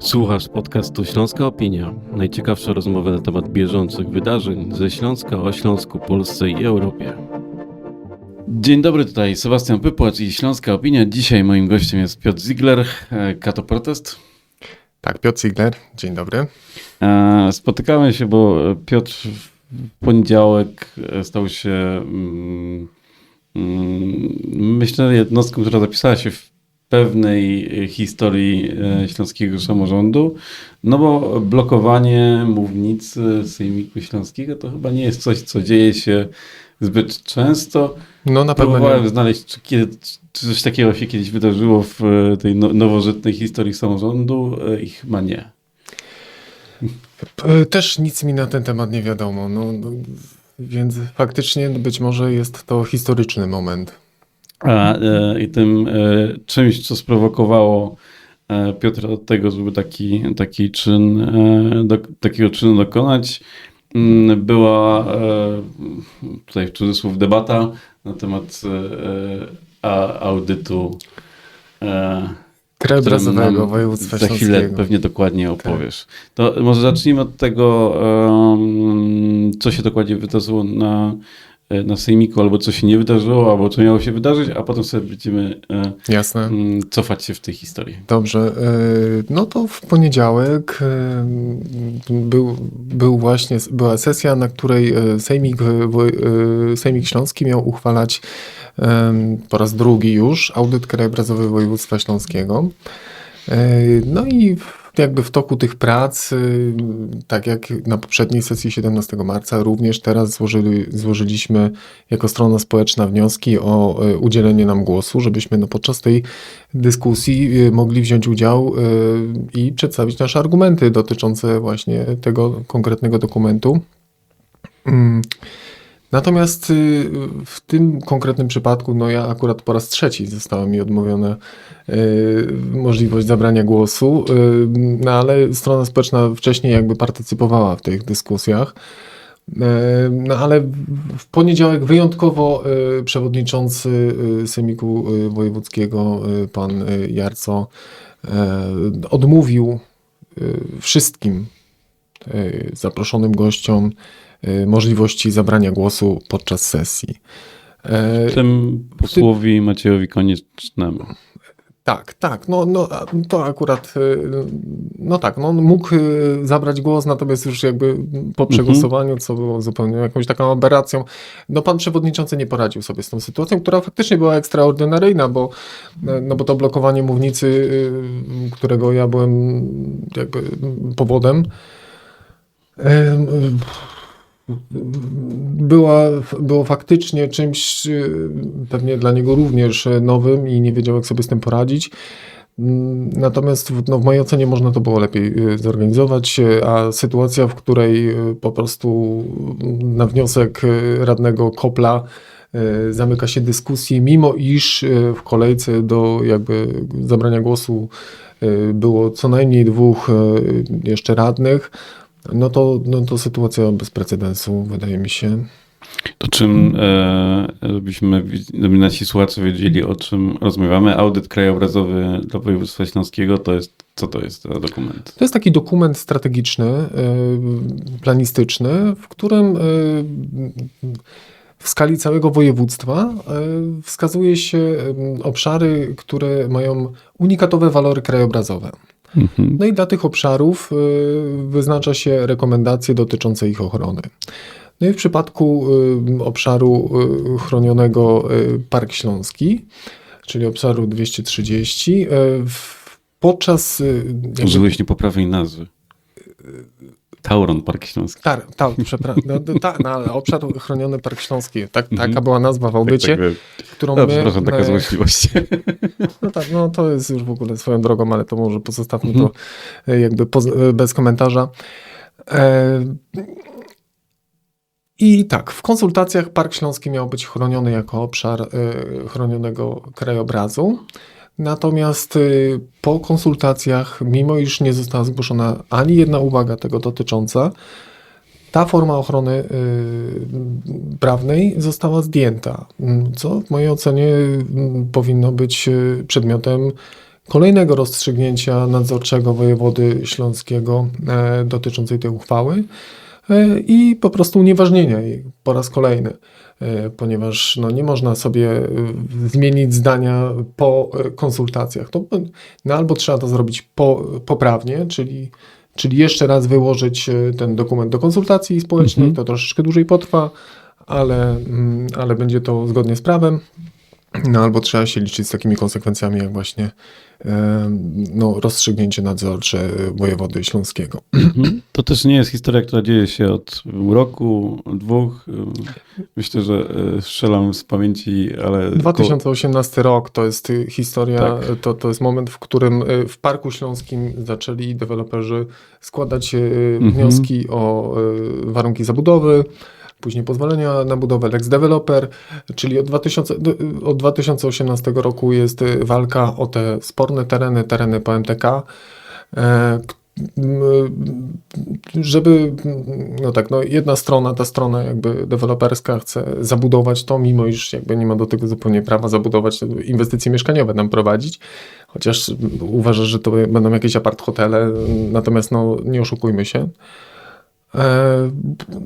Słuchasz podcastu Śląska Opinia. Najciekawsze rozmowy na temat bieżących wydarzeń ze Śląska o Śląsku, Polsce i Europie. Dzień dobry, tutaj Sebastian Pypłacz i Śląska Opinia. Dzisiaj moim gościem jest Piotr Ziegler, e, Kato Protest. Tak, Piotr Ziegler, dzień dobry. E, Spotykamy się, bo Piotr w poniedziałek e, stał się, mm, mm, myślę, jednostką, która zapisała się w pewnej historii e, śląskiego samorządu, no bo blokowanie mównicy Sejmiku Śląskiego to chyba nie jest coś, co dzieje się zbyt często. No na pewno Próbowałem nie. znaleźć, czy, kiedy, czy coś takiego się kiedyś wydarzyło w e, tej no, nowożytnej historii samorządu e, i chyba nie. E, Też nic mi na ten temat nie wiadomo. No, no, więc faktycznie być może jest to historyczny moment. A e, i tym e, czymś, co sprowokowało e, Piotra do tego, żeby taki, taki czyn, do, takiego czynu dokonać, mm, była tutaj w cudzysłów debata na temat a, audytu. Krajobrazowego województwa Za chwilę. Tak. pewnie dokładnie opowiesz. To może zacznijmy od tego, co się dokładnie wydarzyło na, na Sejmiku, albo co się nie wydarzyło, albo co miało się wydarzyć, a potem sobie będziemy e, Jasne. mm, cofać się w tej historii. Dobrze. e, No to w poniedziałek e, był, był właśnie, była sesja, na której e, Sejmik, e, e, Sejmik Śląski miał uchwalać po raz drugi już audyt krajobrazowy województwa śląskiego. E, No i w- jakby w toku tych prac, y, tak jak na poprzedniej sesji 17 marca, również teraz złożyli, złożyliśmy jako strona społeczna wnioski o y, udzielenie nam głosu, żebyśmy no, podczas tej dyskusji y, mogli wziąć udział i przedstawić nasze argumenty dotyczące właśnie tego konkretnego dokumentu. Natomiast y, w tym konkretnym przypadku, no ja akurat po raz trzeci została mi odmówiona y, możliwość zabrania głosu, y, no ale strona społeczna wcześniej jakby partycypowała w tych dyskusjach. No ale w poniedziałek wyjątkowo przewodniczący Sejmiku y, Wojewódzkiego, pan Jarco, odmówił wszystkim zaproszonym gościom możliwości zabrania głosu podczas sesji. E, Tym posłowi Maciejowi Koniecznemu. Tak, tak, no, no to akurat, y, no tak, no on mógł y, zabrać głos, natomiast już jakby po przegłosowaniu, co było zupełnie jakąś taką aberracją, no pan przewodniczący nie poradził sobie z tą sytuacją, która faktycznie była ekstraordynaryjna, bo, y, no bo to blokowanie mównicy, y, którego ja byłem jakby powodem, y, y, była, było faktycznie czymś y, pewnie dla niego również nowym i nie wiedział, jak sobie z tym poradzić. Mm, Natomiast w- no, w mojej ocenie można to było lepiej y, zorganizować, y, a sytuacja, w której po prostu na wniosek radnego Kopla zamyka się dyskusji, mimo iż w kolejce do jakby zabrania głosu było co najmniej dwóch jeszcze radnych, no to, no to sytuacja bez precedensu, wydaje mi się. To czym, e, żebyśmy, żeby nasi słuchacze wiedzieli, o czym rozmawiamy, audyt krajobrazowy dla województwa śląskiego, to jest, co to jest za dokument? To jest taki dokument strategiczny, y, planistyczny, w którym y, w skali całego województwa y, wskazuje się obszary, które mają unikatowe walory krajobrazowe. Mhm. No i dla tych obszarów y, wyznacza się rekomendacje dotyczące ich ochrony. No i w przypadku y, obszaru y, chronionego Park Śląski, czyli obszaru 230, y, w- podczas Użyłeś niepoprawnej nazwy. Tauron Park Śląski. Tar, ta, przepraszam, no, ta, no, ale obszar chroniony Park Śląski, tak, Mhm. taka była nazwa w audycie, Tak, tak, którą no, my... przepraszam, taka e, złośliwość. No tak, no to jest już w ogóle swoją drogą, ale to może pozostawmy Mhm. to e, jakby e, bez komentarza. E, I tak, w konsultacjach Park Śląski miał być chroniony jako obszar e, chronionego krajobrazu. Natomiast e, po konsultacjach, mimo iż nie została zgłoszona ani jedna uwaga tego dotycząca, ta forma ochrony y, prawnej została zdjęta, co w mojej ocenie mm, powinno być y, przedmiotem kolejnego rozstrzygnięcia nadzorczego wojewody śląskiego e, dotyczącej tej uchwały e, i po prostu unieważnienia jej po raz kolejny, ponieważ no, nie można sobie e, zmienić zdania po e, konsultacjach. To, no, albo trzeba to zrobić po, poprawnie, czyli, czyli jeszcze raz wyłożyć e, ten dokument do konsultacji społecznej, Mhm. to troszeczkę dłużej potrwa, ale, mm, ale będzie to zgodnie z prawem. No albo trzeba się liczyć z takimi konsekwencjami, jak właśnie no, rozstrzygnięcie nadzorcze wojewody śląskiego. Mhm. To też nie jest historia, która dzieje się od roku, dwóch. Myślę, że e, strzelam z pamięci, ale... 2018 rok to jest y, historia, Tak. to, to jest moment, w którym y, w Parku Śląskim zaczęli deweloperzy składać y, Mhm. wnioski o y, warunki zabudowy, później pozwolenia na budowę Lex Developer, czyli od, 2000, do- od 2018 roku jest y, walka o te sporne tereny, tereny po MTK. e, żeby, no tak, no jedna strona, ta strona jakby deweloperska chce zabudować to, mimo iż jakby nie ma do tego zupełnie prawa zabudować, inwestycje mieszkaniowe nam prowadzić, chociaż uważa, że to będą jakieś apart hotele, natomiast no nie oszukujmy się. E,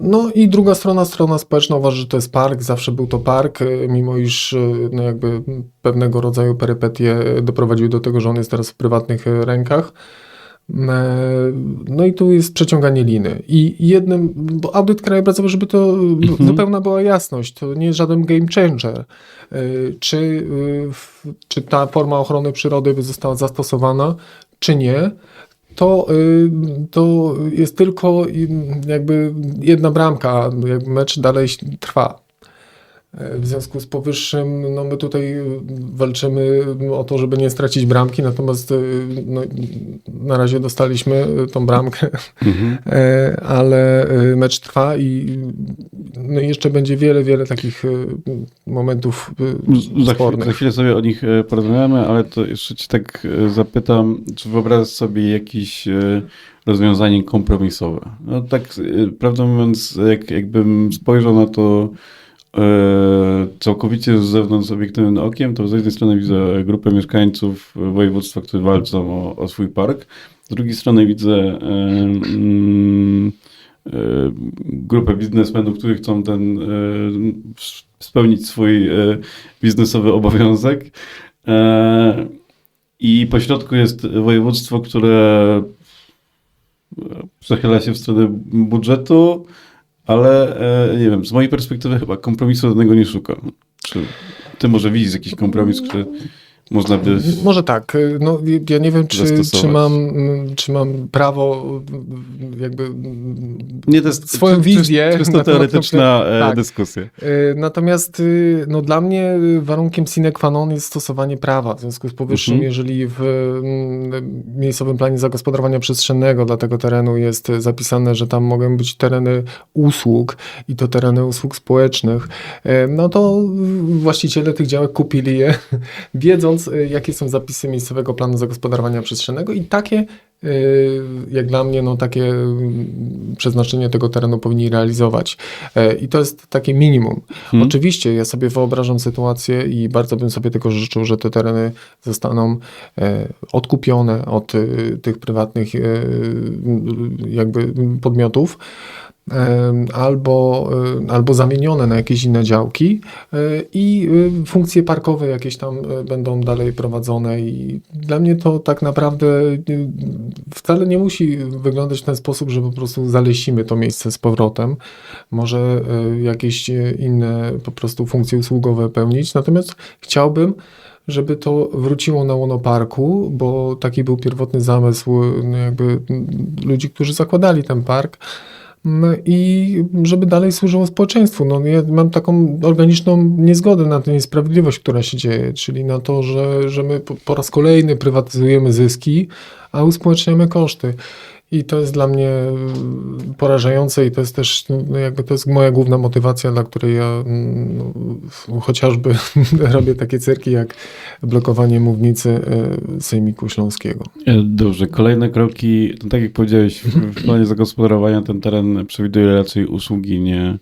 No i druga strona, strona społeczna uważa, że to jest park, zawsze był to park, e, mimo iż e, no jakby pewnego rodzaju perypetie doprowadziły do tego, że on jest teraz w prywatnych rękach. No i tu jest przeciąganie liny. I jednym, bo audyt krajobrazowy, żeby to Mhm. zupełna była jasność, to nie jest żaden game changer. Czy, czy ta forma ochrony przyrody by została zastosowana, czy nie, to, y, to jest tylko y, jakby jedna bramka, mecz dalej trwa. W związku z powyższym, no my tutaj walczymy o to, żeby nie stracić bramki, natomiast y, no, na razie dostaliśmy y, tą bramkę, Mhm. e, ale y, mecz trwa i no jeszcze będzie wiele, wiele takich momentów Z- Za, chwilę, spornych. za chwilę sobie o nich e, porozmawiamy, ale to jeszcze ci tak e, zapytam, czy wyobrażasz sobie jakieś e, rozwiązanie kompromisowe? No tak, prawdę mówiąc, jak, jakbym spojrzał na to całkowicie z zewnątrz obiektywnym okiem, to z jednej strony widzę grupę mieszkańców województwa, którzy walczą o, o swój park, z drugiej strony widzę e, mm, e, grupę biznesmenów, którzy chcą ten e, spełnić swój e, biznesowy obowiązek. E, I po środku jest województwo, które e, przechyla się w stronę budżetu, ale e, nie wiem, z mojej perspektywy chyba kompromisu żadnego nie szuka. Czy ty może widzisz jakiś kompromis, który można by... Może tak. y, No, ja nie wiem, czy, czy, mam, czy mam prawo jakby Nie, to jest swoją wizję Czysto teoretyczna e, tak. dyskusja. Y, Natomiast y, no, dla mnie y, warunkiem sine qua non jest stosowanie prawa. W związku z powyższym, Mhm. jeżeli w miejscowym planie zagospodarowania przestrzennego dla tego terenu jest y, zapisane, że tam mogą być tereny usług i to tereny usług społecznych, y, no to y, właściciele tych działek kupili je, wiedząc, y, jakie są zapisy miejscowego planu zagospodarowania przestrzennego i takie y, jak dla mnie, no takie mm, przeznaczenie tego terenu powinni realizować. E, I to jest takie minimum. Hmm? Oczywiście ja sobie wyobrażam sytuację i bardzo bym sobie tego życzył, że te tereny zostaną e, odkupione od e, tych prywatnych jakby podmiotów. Albo, e, albo zamienione na jakieś inne działki e, i e, funkcje parkowe jakieś tam e, będą dalej prowadzone i dla mnie to tak naprawdę e, wcale nie musi wyglądać w ten sposób, że po prostu zalesimy to miejsce z powrotem. Może jakieś inne po prostu funkcje usługowe pełnić. Natomiast chciałbym, żeby to wróciło na łono parku, bo taki był pierwotny zamysł no jakby ludzi, którzy zakładali ten park. Mm, I żeby dalej służyło społeczeństwu. No, ja mam taką organiczną niezgodę na tę niesprawiedliwość, która się dzieje, czyli na to, że, że my po raz kolejny prywatyzujemy zyski, a uspołeczniamy koszty. I to jest dla mnie mm, porażające i to jest też no jakby to jest moja główna motywacja, dla której ja mm, no, chociażby robię takie cyrki jak blokowanie mównicy e, Sejmiku Śląskiego. E, Dobrze, kolejne kroki, no tak jak powiedziałeś, w planie zagospodarowania ten teren przewiduje raczej usługi, nie,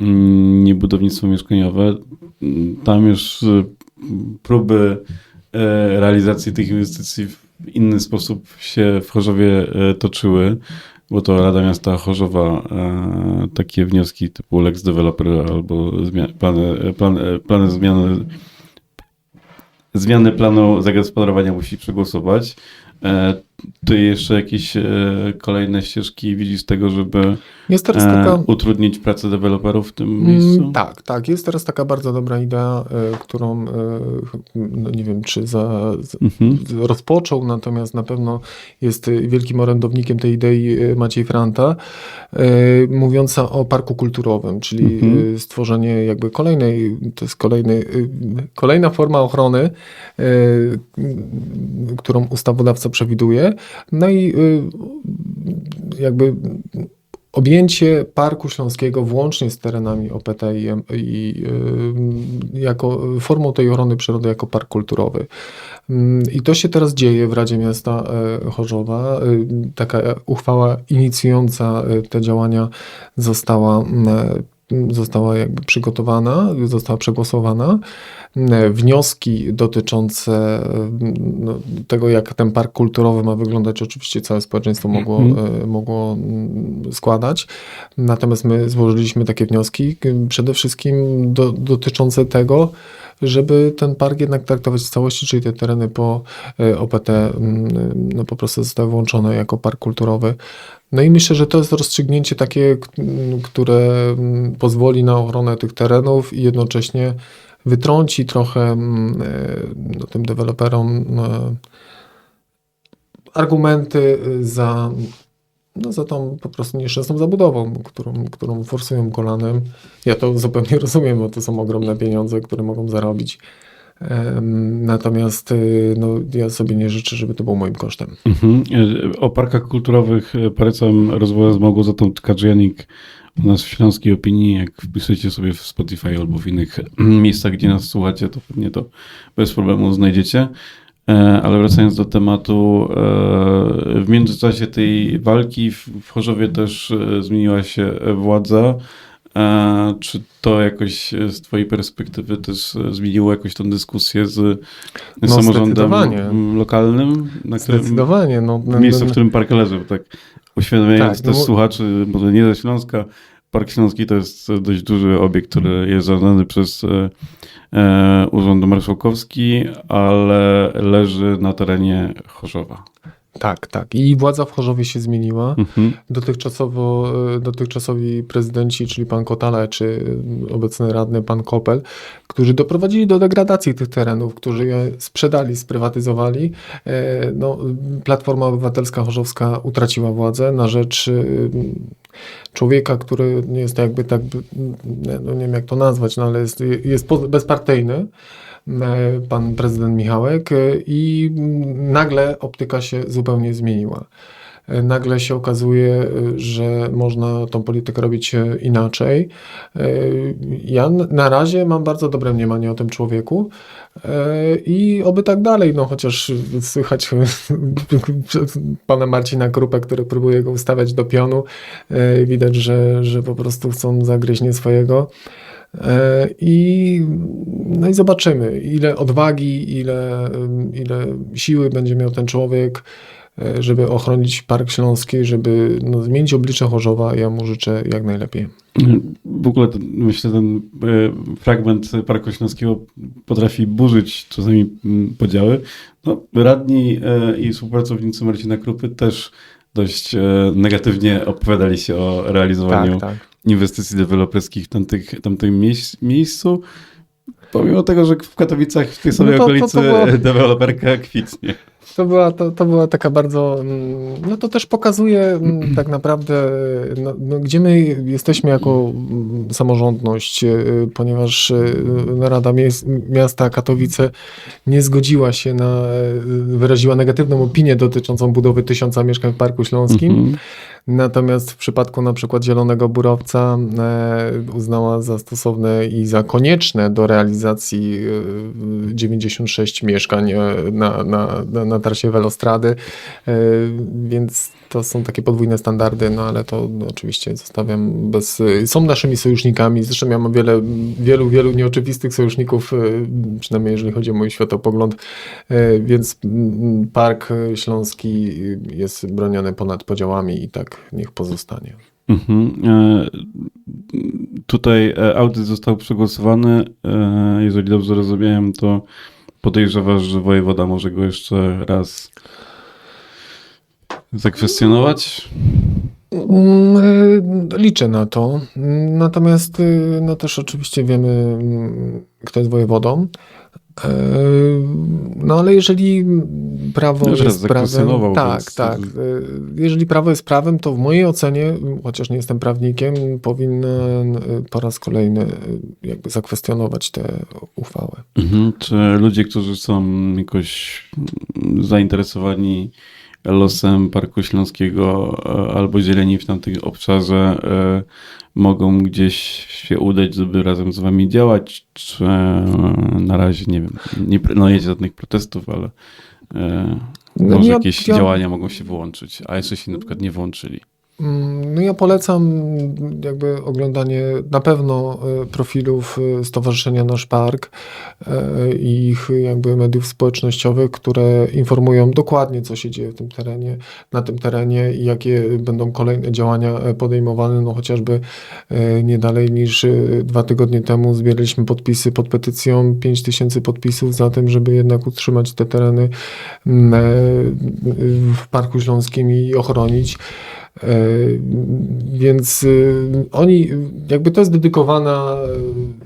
mm, nie budownictwo mieszkaniowe. Tam już e, próby realizacji tych inwestycji inny sposób się w Chorzowie e, toczyły, bo to Rada Miasta Chorzowa e, takie wnioski typu Lex Developer albo plany, plan, e, plany zmiany zmiany planu zagospodarowania musi przegłosować. Ty jeszcze jakieś e, kolejne ścieżki widzisz tego, żeby Jest teraz taka... e, utrudnić pracę deweloperów w tym Mm, miejscu? Tak, tak. Jest teraz taka bardzo dobra idea, e, którą no nie wiem, czy za, z- Mhm. rozpoczął, natomiast na pewno jest wielkim orędownikiem tej idei Maciej Franta, mówiąca o parku kulturowym, czyli Mhm. stworzenie jakby kolejnej, to jest kolejny, kolejna forma ochrony, którą ustawodawca przewiduje. No i e, jakby objęcie Parku Śląskiego włącznie z terenami OPT i, i y, jako formą tej ochrony przyrody jako park kulturowy. Mm, I to się teraz dzieje w Radzie Miasta e, Chorzowa. Y, Taka uchwała inicjująca y, te działania została, mm, została jakby przygotowana, została przegłosowana. Mm, Wnioski dotyczące no, tego, jak ten park kulturowy ma wyglądać, oczywiście całe społeczeństwo mogło, Mhm. e, mogło mm, składać. Natomiast my złożyliśmy takie wnioski, k- przede wszystkim do, dotyczące tego, żeby ten park jednak traktować w całości, czyli te tereny po e, OPT mm, no po prostu zostały włączone jako park kulturowy. No i myślę, że to jest rozstrzygnięcie takie, k- m, które mm, pozwoli na ochronę tych terenów i jednocześnie wytrąci trochę mm, e, no, tym deweloperom e, argumenty za, no, za tą po prostu nieszczęsną zabudową, którą, którą forsują kolanem. Ja to zupełnie rozumiem, bo to są ogromne pieniądze, które mogą zarobić. Natomiast y, no, ja sobie nie życzę, żeby to było moim kosztem. Mhm. O parkach kulturowych e, polecam rozmowę z Małgorzatą Tkaczyjanik u nas w Śląskiej Opinii. Jak wpisujecie sobie w Spotify albo w innych miejscach, gdzie nas słuchacie, to pewnie to bez problemu znajdziecie. E, Ale wracając do tematu, e, w międzyczasie tej walki w Chorzowie też e, zmieniła się władza. Czy to jakoś z Twojej perspektywy też zmieniło jakoś tą dyskusję z No, samorządem lokalnym, na którym, Zdecydowanie. No, no, miejscu, no, w którym park leży, tak uświadamiając Tak, no też bo- słuchaczy, może nie ze Śląska, Park Śląski to jest dość duży obiekt, który jest zarządzany przez e, e, Urząd Marszałkowski, ale leży na terenie Chorzowa. Tak, tak. I władza w Chorzowie się zmieniła. Mhm. Dotychczasowo, e, dotychczasowi prezydenci, czyli pan Kotale, czy obecny radny pan Kopel, którzy doprowadzili do degradacji tych terenów, którzy je sprzedali, sprywatyzowali. No, Platforma Obywatelska Chorzowska utraciła władzę na rzecz człowieka, który jest jakby tak, no nie wiem jak to nazwać, no ale jest, jest bezpartyjny e, pan prezydent Michałek e, i nagle optyka się zupełnie zmieniła. E, Nagle się okazuje, e, że można tą politykę robić e, inaczej. Ja na razie mam bardzo dobre mniemanie o tym człowieku i oby tak dalej, no chociaż słychać pana Marcina Krupę, który próbuje go ustawiać do pionu. Widać, że, że po prostu chcą zagryźć nie swojego. I, no i zobaczymy, ile odwagi, ile, ile siły będzie miał ten człowiek, żeby ochronić Park Śląski, żeby no, zmienić oblicze Chorzowa. Ja mu życzę jak najlepiej. W ogóle ten, myślę, ten e, fragment Parku Śląskiego potrafi burzyć czasami mm, podziały. No, radni e, i współpracownicy Marcina Krupy też dość e, negatywnie opowiadali się o realizowaniu Tak, tak. inwestycji deweloperskich w tamtych, tamtym miejsc, miejscu. Pomimo tego, że w Katowicach w tej samej No to- to- okolicy to było- deweloperka kwitnie. To była, to, to była taka bardzo, mm, no to też pokazuje mm, tak naprawdę, no, no, gdzie my jesteśmy jako mm, samorządność, y, ponieważ y, Rada Mies- Miasta Katowice nie zgodziła się na, y, wyraziła negatywną opinię dotyczącą budowy tysiąca mieszkań w Parku Śląskim. Mhm. Natomiast w przypadku na przykład Zielonego Burowca e, uznała za stosowne i za konieczne do realizacji e, 96 mieszkań e, na, na, na, na trasie Velostrady, e, więc to są takie podwójne standardy, no ale to no, oczywiście zostawiam bez... Są naszymi sojusznikami, zresztą ja mam wiele, wielu, wielu nieoczywistych sojuszników, e, przynajmniej jeżeli chodzi o mój światopogląd, e, więc mm, Park Śląski jest broniony ponad podziałami i tak niech pozostanie. Mhm. Tutaj audyt został przegłosowany. Jeżeli dobrze rozumiałem, to podejrzewasz, że wojewoda może go jeszcze raz zakwestionować? Mm, y, Liczę na to. Natomiast y, no też oczywiście wiemy, mm, kto jest wojewodą. E, No ale jeżeli prawo Już jest prawem, tak, więc- tak. e, Jeżeli prawo jest prawem, to w mojej ocenie, chociaż nie jestem prawnikiem, powinien e, po raz kolejny jakby zakwestionować tę uchwałę. Mhm. Czy ludzie, którzy są jakoś mm, zainteresowani losem Parku Śląskiego e, albo zieleni w tamtym obszarze, e, mogą gdzieś się udać, żeby razem z wami działać, czy e, na razie, nie wiem, nie planujecie żadnych protestów, ale No może ja- jakieś ja- działania mogą się włączyć, a jeszcze się na przykład nie włączyli. Mm, No ja polecam jakby oglądanie na pewno e, profilów e, Stowarzyszenia Nasz Park e, i ich jakby mediów społecznościowych, które informują dokładnie, co się dzieje w tym terenie, na tym terenie i jakie będą kolejne działania podejmowane. No chociażby nie dalej niż dwa tygodnie temu zbieraliśmy podpisy pod petycją 5 tysięcy podpisów za tym, żeby jednak utrzymać te tereny w Parku Śląskim i ochronić. E, Więc y, oni, jakby to jest dedykowane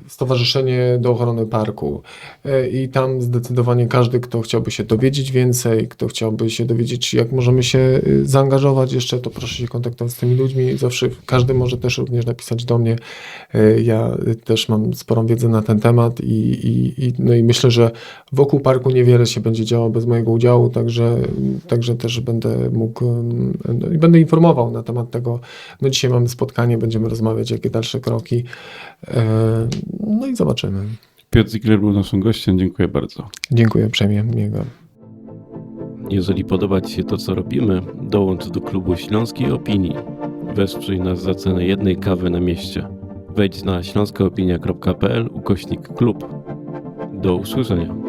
stowarzyszenie do ochrony parku E, i tam zdecydowanie każdy, kto chciałby się dowiedzieć więcej, kto chciałby się dowiedzieć, jak możemy się y, zaangażować jeszcze, to proszę się kontaktować z tymi ludźmi. Zawsze każdy może też również napisać do mnie. E, Ja też mam sporą wiedzę na ten temat i, i, i, no i myślę, że wokół parku niewiele się będzie działo bez mojego udziału, także, także też będę mógł no i będę informował na temat tego. No dzisiaj mamy spotkanie, będziemy rozmawiać, jakie dalsze kroki. E, No i zobaczymy. Piotr Ziegler był naszym gościem, dziękuję bardzo. Dziękuję uprzejmie. Miłego. Jeżeli podoba Ci się to, co robimy, dołącz do klubu Śląskiej Opinii. Wesprzyj nas za cenę jednej kawy na mieście. Wejdź na śląskaopinia.pl ukośnik klub. Do usłyszenia.